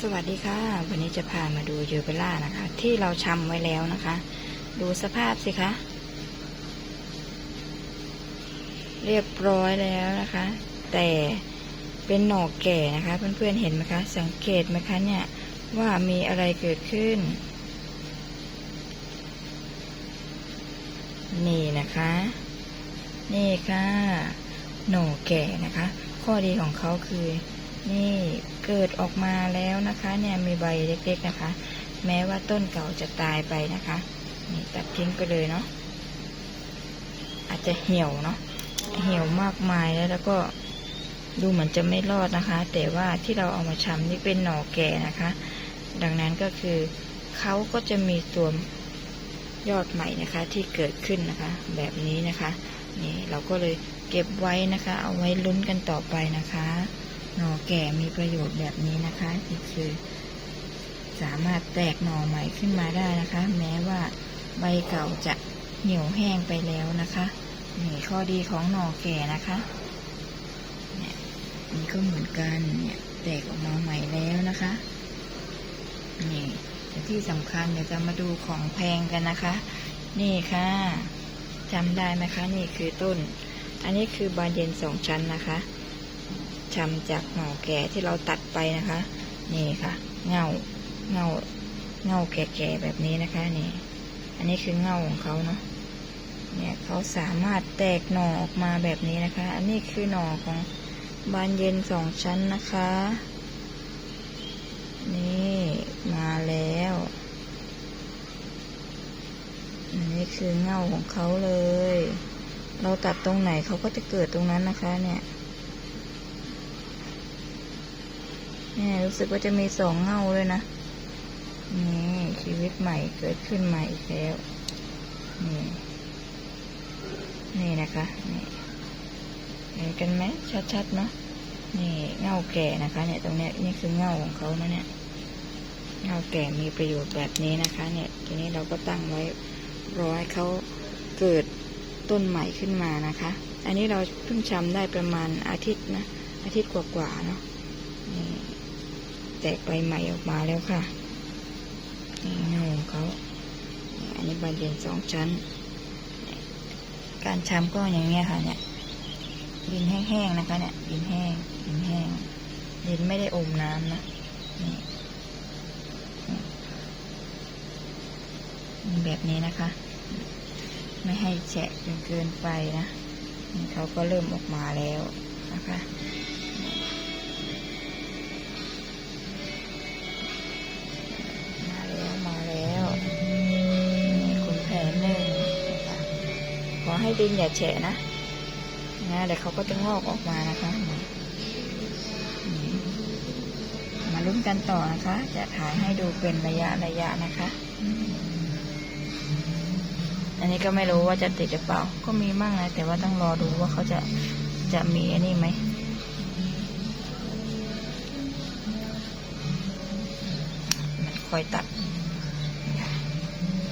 สวัสดีค่ะ วันนี้จะพามาดูยูเบล่านะคะ ที่เราชำไว้แล้วนะคะ ดูสภาพสิคะ เรียบร้อยแล้วนะคะ แต่เป็นหน่อแก่นะคะ เพื่อนๆเห็นไหมคะ สังเกตไหมคะเนี่ยว่ามีอะไรเกิดขึ้น นี่นะคะ นี่ค่ะ หน่อแก่นะคะ ข้อดีของเขาคือ นี่เกิดออกมาแล้วนะคะเนี่ยมีใบเล็กๆนะคะ แม้ว่าต้นเก่าจะตายไปนะคะนี่ตัดทิ้งไปเลยเนาะอาจจะเหี่ยวเนาะเหี่ยวมากมายแล้วแล้วก็ดูเหมือนจะไม่รอดนะคะ แต่ว่าที่เราเอามาชำนี่เป็นหน่อแก่นะคะ ดังนั้นก็คือเขาก็จะมีตัวยอดใหม่นะคะที่เกิดขึ้นนะคะ แบบนี้นะคะ นี่เราก็เลยเก็บไว้นะคะ เอาไว้ลุ้นกันต่อไปนะคะ หน่อแก่มีประโยชน์แบบนี้นะคะนี่คือสามารถแตกหน่อใหม่ขึ้นมาได้นะคะ แม้ว่าใบเก่าจะเหี่ยวแห้งไปแล้วนะคะนี่ข้อดีของหน่อแก่นะคะเนี่ยนี่ก็เหมือนกันเนี่ยแตกออกมาใหม่แล้วนะคะนี่แต่ที่สำคัญเดี๋ยวจะมาดูของแพงกันนะคะ นี่ค่ะจำได้ไหมคะ นี่คือต้น อันนี้คือบานเย็นสองชั้นนะคะ ชำจากหน่อแก่ที่เราตัดไปนะคะ นี่ค่ะ เงาเงาเงาแก่ๆแบบนี้นะคะนี่ อันนี้คือเงาของเขาเนาะเนี่ยเขาสามารถแตกหน่อออกมาแบบนี้นะคะ อันนี้คือหน่อของบานเย็นสองชั้นนะคะ นี่มาแล้ว อันนี้คือเงาของเขาเลย เราตัดตรงไหนเขาก็จะเกิดตรงนั้นนะคะเนี่ย เนี่ยรู้สึกว่าจะมีสองเงาเลยนะ นี่ชีวิตใหม่เกิดขึ้นใหม่อีกแล้ว นี่ นี่นะคะ นี่เห็นกันไหมชัดๆเนาะ นี่เงาแก่นะคะ เนี่ยตรงเนี้ยนี่คือเงาของเขานะเนี่ยเงาแก่มีประโยชน์แบบนี้นะคะ เนี่ย ทีนี้เราก็ตั้งไว้รอให้เขาเกิดต้นใหม่ขึ้นมานะคะ อันนี้เราเพิ่งชำได้ประมาณอาทิตย์นะ อาทิตย์กว่าๆเนาะนี่ ตกใบใหม่ออกมาแล้วค่ะนี่เงาของเขาอันนี้บานเย็นสองชั้น การช้ำก็อย่างเงี้ยค่ะเนี่ยดินแห้งๆนะคะเนี่ยดินแห้งดินแห้งดินไม่ได้อมน้ำนะนี่แบบนี้นะคะ ไม่ให้แฉะจนเกินไปนะเขาก็เริ่มออกมาแล้วนะคะ ขอให้ดินอย่าแฉะนะนะเดี๋ยวเขาก็จะงอกออกมานะคะมาลุ้นกันต่อนะคะ จะถ่ายให้ดูเป็นระยะระยะนะคะ อันนี้ก็ไม่รู้ว่าจะติดหรือเปล่า ก็มีมั่งนะแต่ว่าต้องรอดูว่าเขาจะจะมีอันนี้ไหมมันคอยตัด